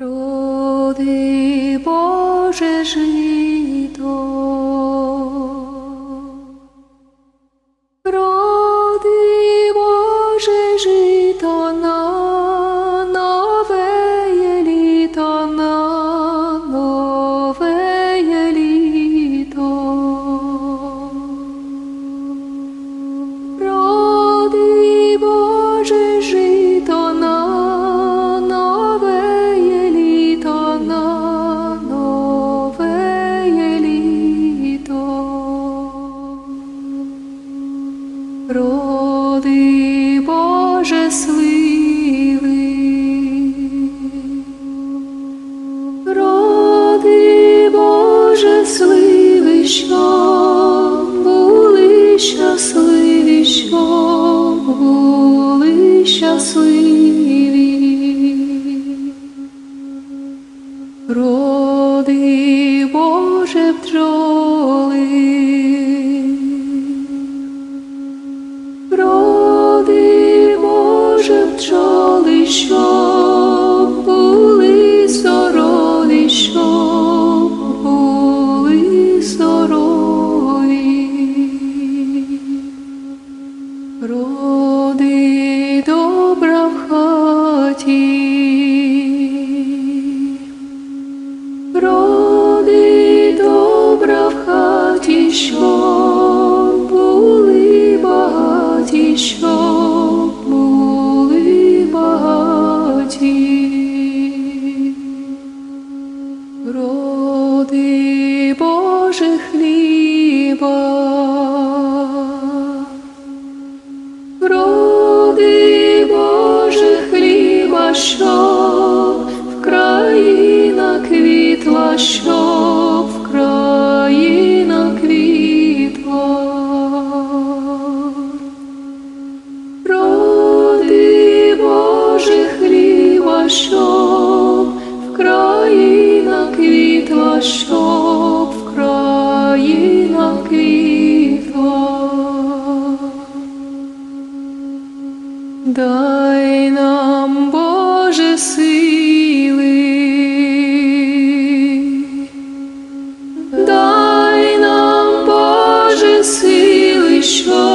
Роди Боже жито, щасливі, що були щасливі. Роди Боже бджоли. Роди Боже пчоли, що були здорові, що хаті. Роди добра в хаті, що були багаті, що були багаті. Роди Боже хліба. щоб країна квітла, роди Боже хліба, щоб в країна квітла, щоб в країна квітла. Да. Schwur.